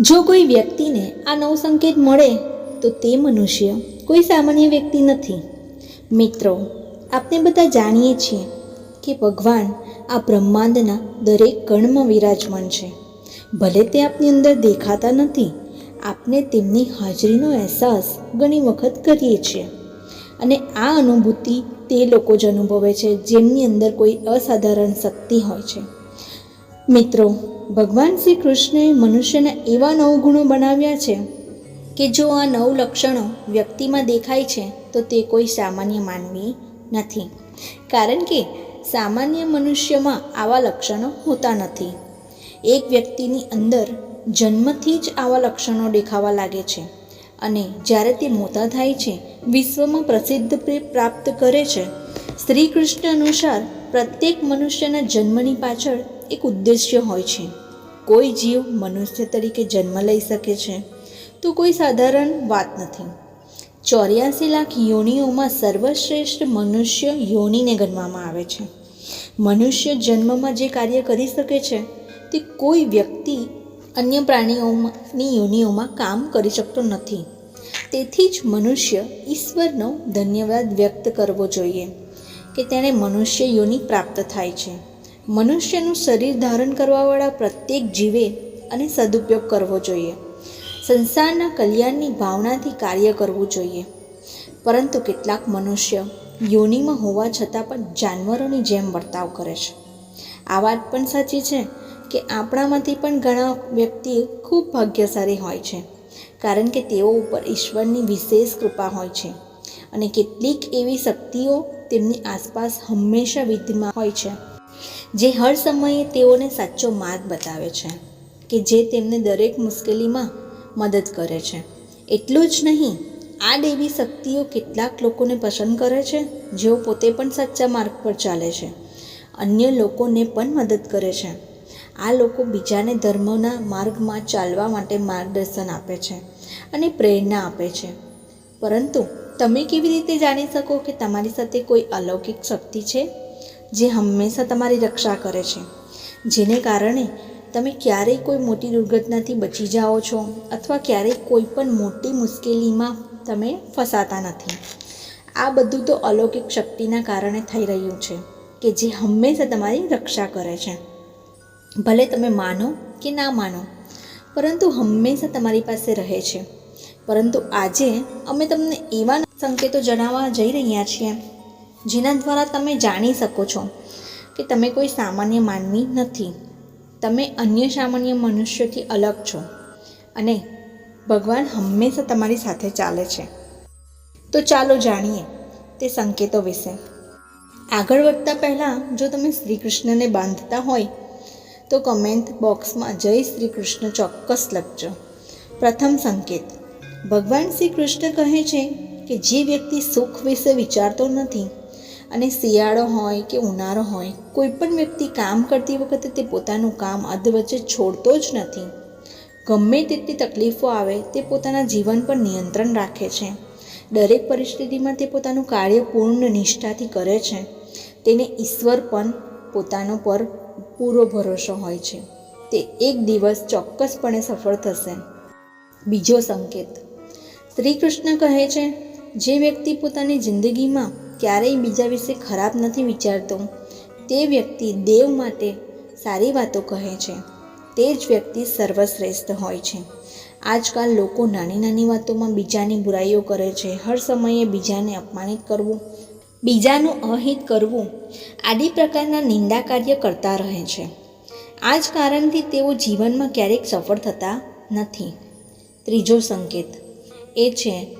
જો કોઈ વ્યક્તિને આ નવ સંકેત મળે, તો તે મનુષ્ય, કોઈ સામાન્ય વ્યક્તિ નથી. મિત્રો, આપણે બધા જાણીએ છીએ કે ભગવાન આ બ્રહ્માંડના દરેક કણમાં વિરાજમાન છે. ભલે તે આપની અંદર દેખાતા નથી, આપણે તેમની હાજરીનો અહેસાસ ઘણી વખત કરીએ છીએ. અને આ અનુભૂતિ તે લોકો જ અનુભવે છે જેમની અંદર કોઈ અસાધારણ શક્તિ હોય છે. મિત્રો ભગવાન શ્રી કૃષ્ણે મનુષ્યના એવા નવ ગુણો બનાવ્યા છે કે જો આ નવ લક્ષણો વ્યક્તિમાં દેખાય છે, તો તે કોઈ સામાન્ય માનવી નથી. કારણ કે સામાન્ય મનુષ્યમાં આવા લક્ષણો હોતા નથી. એક વ્યક્તિની અંદર જન્મથી જ આવા લક્ષણો દેખાવા લાગે છે અને જ્યારે તે મોટા થાય છે, વિશ્વમાં પ્રસિદ્ધ પ્રાપ્ત કરે છે. શ્રી કૃષ્ણ અનુસાર પ્રત્યેક મનુષ્યના જન્મની પાછળ એક ઉદ્દેશ્ય હોય છે. કોઈ જીવ મનુષ્ય તરીકે જન્મ લઈ શકે છે તો કોઈ સાધારણ વાત નથી. ચોર્યાસી લાખ યોનિઓમાં સર્વશ્રેષ્ઠ મનુષ્ય યોનિને ગણવામાં આવે છે. મનુષ્ય જન્મમાં જે કાર્ય કરી શકે છે તે કોઈ વ્યક્તિ અન્ય પ્રાણીઓની યોનિઓમાં કામ કરી શકતો નથી. તેથી જ મનુષ્ય ઈશ્વરનો ધન્યવાદ વ્યક્ત કરવો જોઈએ કે તેણે મનુષ્ય યોનિ પ્રાપ્ત થાય છે. મનુષ્યનું શરીર ધારણ કરવાવાળા પ્રત્યેક જીવે અને સદુપયોગ કરવો જોઈએ. સંસારના કલ્યાણની ભાવનાથી કાર્ય કરવું જોઈએ. પરંતુ કેટલાક મનુષ્ય યોનિમાં હોવા છતાં પણ જાનવરોની જેમ વર્તાવ કરે છે. આ વાત પણ સાચી છે કે આપણામાંથી પણ ઘણા વ્યક્તિ ખૂબ ભાગ્યશાળી હોય છે, કારણ કે તેઓ ઉપર ઈશ્વરની વિશેષ કૃપા હોય છે અને કેટલીક એવી શક્તિઓ તેમની આસપાસ હંમેશા વિધિમાં હોય છે. જે હર સમયે તેઓને સાચો માર્ગ બતાવે છે, કે જે તેમને દરેક મુશ્કેલીમાં મદદ કરે છે. એટલું જ નહીં, આ દેવી શક્તિઓ કેટલાક લોકોને પસંદ કરે છે, જેઓ પોતે પણ સાચા માર્ગ પર ચાલે છે. અન્ય લોકોને પણ મદદ કરે છે. આ લોકો બીજાને ધર્મના માર્ગમાં ચાલવા માટે માર્ગદર્શન આપે છે અને પ્રેરણા આપે છે. પરંતુ તમે કેવી રીતે જાણી શકો કે તમારી સાથે કોઈ અલૌકિક શક્તિ છે? જે હંમેશા તમારી રક્ષા કરે છે. જેને કારણે તમે ક્યારેય કોઈ મોટી દુર્ઘટનાથી બચી જાઓ છો અથવા ક્યારેય કોઈ પણ મોટી મુશ્કેલીમાં તમે ફસાતા નથી. આ બધું તો અલૌકિક શક્તિના કારણે થઈ રહ્યું છે કે જે હંમેશા તમારી રક્ષા કરે છે. ભલે તમે માનો કે ના માનો, પરંતુ હંમેશા તમારી પાસે રહે છે. પરંતુ આજે અમે તમને એવા સંકેતો જણાવવા જઈ રહ્યા છીએ જેના દ્વારા તમે જાણી શકો છો કે તમે કોઈ સામાન્ય માનવી નથી. તમે અન્ય સામાન્ય મનુષ્યથી અલગ છો અને ભગવાન હંમેશા તમારી સાથે ચાલે છે. તો ચાલો જાણીએ તે સંકેતો વિશે. આગળ વધતા પહેલાં જો તમે શ્રી કૃષ્ણને બાંધતા હોય, તો કમેન્ટ બોક્સમાં જય શ્રી કૃષ્ણ ચોક્કસ લખજો. પ્રથમ સંકેત. ભગવાન શ્રી કૃષ્ણ કહે છે કે જે વ્યક્તિ સુખ વિશે વિચારતો નથી અને શિયાળો હોય કે ઉનાળો હોય, કોઈ પણ વ્યક્તિ કામ કરતી વખતે તે પોતાનું કામ અધવચ્ચે છોડતો જ નથી. ગમે તેટલી તકલીફો આવે, તે પોતાના જીવન પર નિયંત્રણ રાખે છે. દરેક પરિસ્થિતિમાં તે પોતાનું કાર્ય પૂર્ણ નિષ્ઠાથી કરે છે. તેને ઈશ્વર પણ પોતાનો પર પૂરો ભરોસો હોય છે. તે એક દિવસ ચોક્કસપણે સફળ થશે. બીજો સંકેત. શ્રી કૃષ્ણ કહે છે, જે વ્યક્તિ પોતાની જિંદગીમાં ક્યારેય બીજા વિશે ખરાબ નથી વિચારતો. તે વ્યક્તિ દેવ માટે સારી વાતો કહે છે. તે જ વ્યક્તિ સર્વશ્રેષ્ઠ હોય છે. આજકાલ લોકો નાની નાની વાતોમાં બીજાની બુરાઈઓ કરે છે. હર સમયે બીજાને અપમાનિત કરવું, બીજાનું અહિત કરવું આદિ પ્રકારના નિંદા કાર્ય કરતા રહે છે. આ જ કારણથી તેઓ જીવનમાં ક્યારેક સફળ થતા નથી. ત્રીજો સંકેત એ છે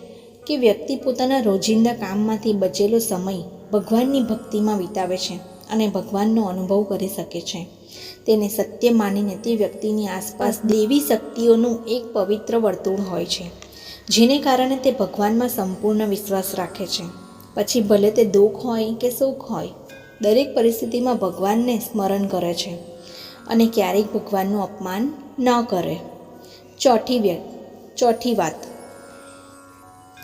કે વ્યક્તિ પોતાના રોજિંદા કામમાંથી બચેલો સમય ભગવાનની ભક્તિમાં વિતાવે છે અને ભગવાનનો અનુભવ કરી શકે છે. તેને સત્ય માનીને તે વ્યક્તિની આસપાસ દેવી શક્તિઓનું એક પવિત્ર વર્તુળ હોય છે, જેને કારણે તે ભગવાનમાં સંપૂર્ણ વિશ્વાસ રાખે છે. પછી ભલે તે દુઃખ હોય કે સુખ હોય, દરેક પરિસ્થિતિમાં ભગવાનને સ્મરણ કરે છે અને ક્યારેક ભગવાનનું અપમાન ન કરે. ચોથી વ્ય, ચોથી વાત.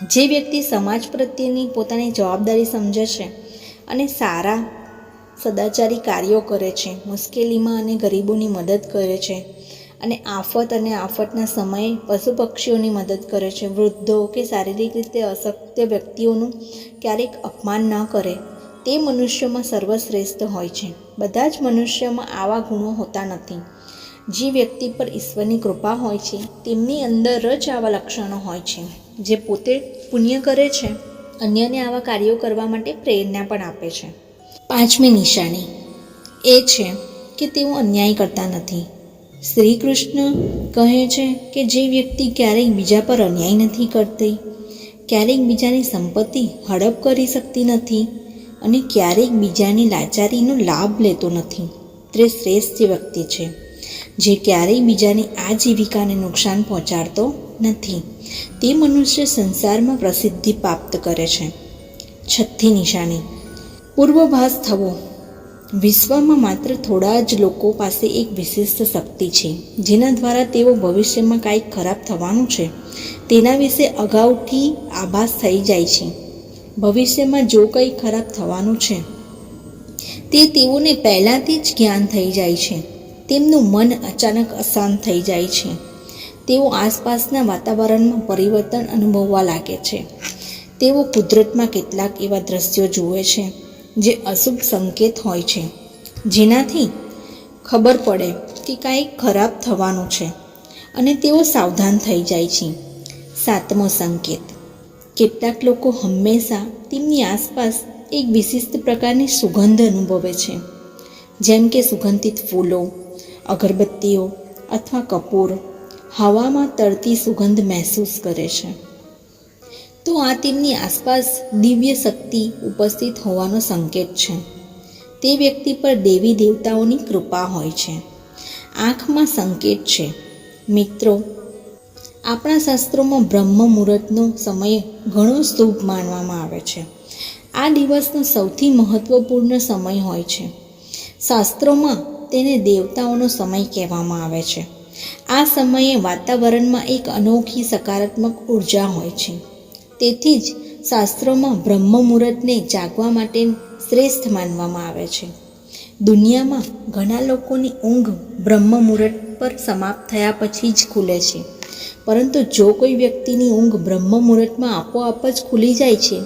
જે વ્યક્તિ સમાજ પ્રત્યેની પોતાની જવાબદારી સમજે છે અને સારા, સદાચારી કાર્યો કરે છે, મુશ્કેલીમાં અને ગરીબોની મદદ કરે છે અને આફત અને આફતના સમયે પશુ પક્ષીઓની મદદ કરે છે, વૃદ્ધો કે શારીરિક રીતે અશક્ય વ્યક્તિઓનું ક્યારેક અપમાન ન કરે, તે મનુષ્યમાં સર્વશ્રેષ્ઠ હોય છે. બધા જ મનુષ્યોમાં આવા ગુણો હોતા નથી. જે વ્યક્તિ પર ઈશ્વરની કૃપા હોય છે, તેમની અંદર જ આવા લક્ષણો હોય છે. જે પોતે પુણ્ય કરે છે, અન્યને આવા કાર્યો કરવા માટે પ્રેરણા પણ આપે છે. પાંચમી નિશાની એ છે કે તેઓ અન્યાય કરતા નથી. શ્રી કૃષ્ણ કહે છે કે જે વ્યક્તિ ક્યારેય બીજા પર અન્યાય નથી કરતી ક્યારેક બીજાની સંપત્તિ હડપ કરી શકતી નથી અને ક્યારેક બીજાની લાચારીનો લાભ લેતો નથી. તે શ્રેષ્ઠ વ્યક્તિ છે, જે ક્યારેય બીજાની આજીવિકાને નુકસાન પહોંચાડતો નથી. તે મનુષ્ય સંસારમાં પ્રસિદ્ધિ પ્રાપ્ત કરે છે. છઠ્ઠી નિશાની. પૂર્વભાસ થવો. વિશ્વમાં માત્ર થોડા જ લોકો પાસે એક વિશિષ્ટ શક્તિ છે, જેના દ્વારા તેઓ ભવિષ્યમાં કાંઈક ખરાબ થવાનું છે. તેના વિશે અગાઉથી આભાસ થઈ જાય છે. ભવિષ્યમાં જો કંઈ ખરાબ થવાનું છે, તે તેઓને પહેલાંથી જ જ્ઞાન થઈ જાય છે. તેમનું મન અચાનક અશાંત થઈ જાય છે. તેઓ આસપાસના વાતાવરણમાં પરિવર્તન અનુભવવા લાગે છે. તેઓ કુદરતમાં કેટલાક એવા દ્રશ્યો જુએ છે, જે અશુભ સંકેત હોય છે. જેનાથી ખબર પડે કે કાંઈક ખરાબ થવાનું છે અને તેઓ સાવધાન થઈ જાય છે. સાતમો સંકેત. કેટલાક લોકો હંમેશા તેમની આસપાસ એક વિશિષ્ટ પ્રકારની સુગંધ અનુભવે છે. જેમ કે સુગંધિત ફૂલો, અગરબત્તીઓ અથવા કપૂર. હવામાં તરતી સુગંધ મહેસૂસ કરે છે. તો આ તેમની આસપાસ દિવ્ય શક્તિ ઉપસ્થિત હોવાનો સંકેત છે. તે વ્યક્તિ પર દેવી દેવતાઓની કૃપા હોય છે. આંખમાં સંકેત છે. મિત્રો, આપણા શાસ્ત્રોમાં બ્રહ્મ મુહૂર્તનો સમય ઘણો શુભ માનવામાં આવે છે. આ દિવસનો સૌથી મહત્વપૂર્ણ સમય હોય છે. શાસ્ત્રોમાં તેને દેવતાઓનો સમય કહેવામાં આવે છે. આ સમયે વાતાવરણમાં એક અનોખી સકારાત્મક ઊર્જા હોય છે. તેથી જ શાસ્ત્રોમાં બ્રહ્મ મુહૂર્તને જાગવા માટે શ્રેષ્ઠ માનવામાં આવે છે. દુનિયામાં ઘણા લોકોની ઊંઘ બ્રહ્મ મુહૂર્ત પર સમાપ્ત થયા પછી જ ખુલે છે. પરંતુ જો કોઈ વ્યક્તિની ઊંઘ બ્રહ્મ મુહૂર્તમાં આપોઆપ જ ખુલી જાય છે,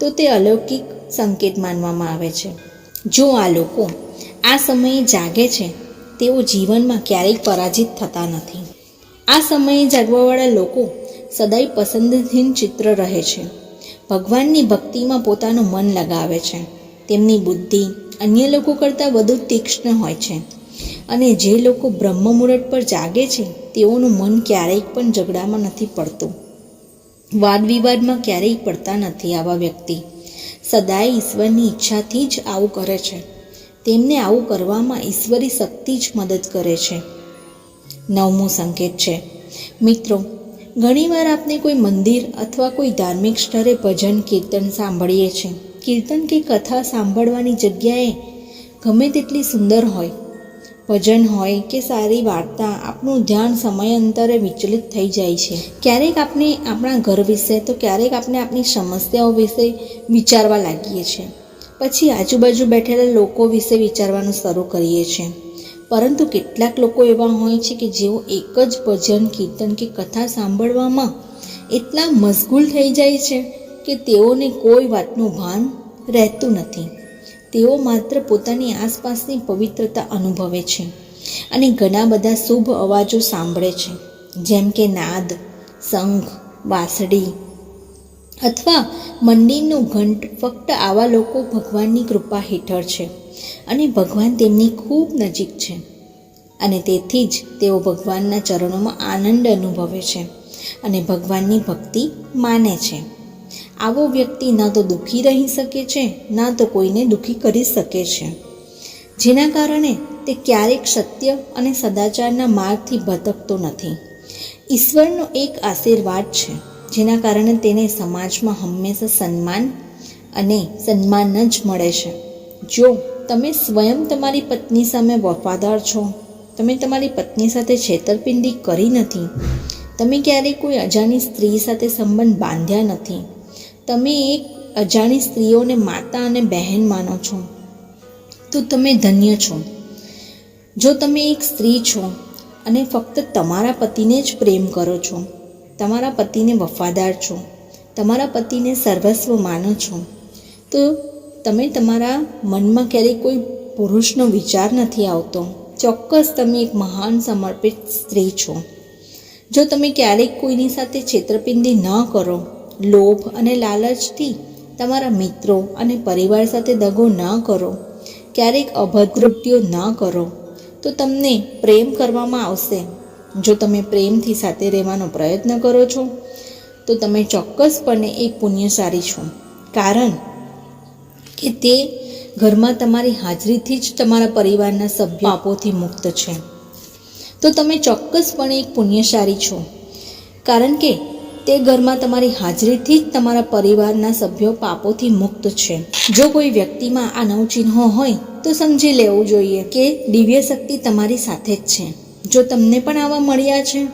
તો તે અલૌકિક સંકેત માનવામાં આવે છે. જો આ લોકો આ સમયે જાગે છે તેઓ જીવનમાં ક્યારેય પરાજિત થતા નથી. આ સમયે જાગવાવાળા લોકો સદાય પસંદધીન ચિત્ર રહે છે. ભગવાનની ભક્તિમાં પોતાનું મન લગાવે છે. તેમની બુદ્ધિ અન્ય લોકો કરતાં વધુ તીક્ષ્ણ હોય છે. અને જે લોકો બ્રહ્મ મુહૂર્ત પર જાગે છે, તેઓનું મન ક્યારેય પણ ઝઘડામાં નથી પડતું. વાદ વિવાદમાં ક્યારેય પડતા નથી આવા વ્યક્તિ. સદાય ઈશ્વરની ઈચ્છાથી જ આવું કરે છે. તેમને આવું કરવામાં ઈશ્વરી શક્તિ જ મદદ કરે છે. નવમો સંકેત છે. મિત્રો, ઘણીવાર આપણે કોઈ મંદિર અથવા કોઈ ધાર્મિક સ્થળે ભજન, કીર્તન સાંભળીએ છીએ. કીર્તન કે કથા સાંભળવાની જગ્યાએ ગમે તેટલી સુંદર હોય, ભજન હોય કે સારી વાર્તા, આપણું ધ્યાન સમયાંતરે વિચલિત થઈ જાય છે. ક્યારેક આપણે આપણા ઘર વિશે તો ક્યારેક આપણે આપણી સમસ્યાઓ વિશે વિચારવા લાગીએ છીએ. પછી આજુબાજુ બેઠેલા લોકો વિશે વિચારવાનું શરૂ કરીએ છીએ. પરંતુ કેટલાક લોકો એવા હોય છે કે જેઓ એક જ ભજન, કીર્તન કે કથા સાંભળવામાં એટલા મશગુલ થઈ જાય છે કે તેઓને કોઈ વાતનું ભાન રહેતું નથી. તેઓ માત્ર પોતાની આસપાસની પવિત્રતા અનુભવે છે અને ઘણા બધા શુભ અવાજો સાંભળે છે. જેમ કે નાદ, શંખ, વાંસળી અથવા મંદિરનું ઘંટ ફક્ત આવા લોકો ભગવાનની કૃપા હેઠળ છે અને ભગવાન તેમની ખૂબ નજીક છે. અને તેથી જ તેઓ ભગવાનના ચરણોમાં આનંદ અનુભવે છે અને ભગવાનની ભક્તિ માને છે. આવો વ્યક્તિ ના તો દુઃખી રહી શકે છે, ના તો કોઈને દુઃખી કરી શકે છે. જેના કારણે તે ક્યારેક સત્ય અને સદાચારના માર્ગથી ભટકતો નથી. ઈશ્વરનો એક આશીર્વાદ છે. જેના કારણે તેને સમાજમાં હંમેશા સન્માન અને સન્માન જ મળે છે. જો તમે સ્વયં તમારી પત્ની સામે વફાદાર છો, તમે તમારી પત્ની સાથે છેતરપિંડી કરી નથી, તમે ક્યારેય કોઈ અજાણી સ્ત્રી સાથે સંબંધ બાંધ્યા નથી, તમે એક અજાણી સ્ત્રીઓને માતા અને બહેન માનો છો, તો તમે ધન્ય છો. જો તમે એક સ્ત્રી છો અને ફક્ત તમારા પતિને જ પ્રેમ કરો છો તમારા પતિને વફાદાર છો. તમારા પતિને સર્વસ્વ માનો છો. તો તમે તમારા મનમાં ક્યારેય કોઈ પુરુષનો વિચાર નથી આવતો. ચોક્કસ તમે એક મહાન સમર્પિત સ્ત્રી છો. જો તમે ક્યારેક કોઈની સાથે છેતરપિંડી ન કરો, લોભ અને લાલચથી તમારા મિત્રો અને પરિવાર સાથે દગો ન કરો, ક્યારેક અભદ્રત્યો ન કરો, તો તમને પ્રેમ કરવામાં આવશે. જો તમે પ્રેમથી સાથે રહેવાનો પ્રયત્ન કરો છો, તો તમે ચોક્કસપણે એક પુણ્યશાળી છો. કારણ કે તે ઘરમાં તમારી હાજરીથી જ તમારા પરિવારના સભ્યો પાપોથી મુક્ત છે. તો તમે ચોક્કસપણે એક પુણ્યશાળી છો. કારણ કે તે ઘરમાં તમારી હાજરીથી જ તમારા પરિવારના સભ્યો પાપોથી મુક્ત છે. જો કોઈ વ્યક્તિમાં આ નવ ચિહ્નો હોય, તો સમજી લેવું જોઈએ કે દિવ્ય શક્તિ તમારી સાથે જ છે. જો તમને પણ આવા મળ્યા છે,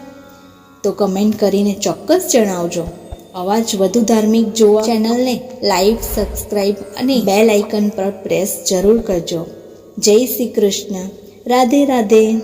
તો કમેન્ટ કરીને ચોક્કસ જણાવજો. અવાજ વધુ ધાર્મિક જોવા ચેનલને લાઈક સબસ્ક્રાઈબ અને બેલ આઇકન પર પ્રેસ જરૂર કરજો. જય શ્રી કૃષ્ણ. રાધે રાધે.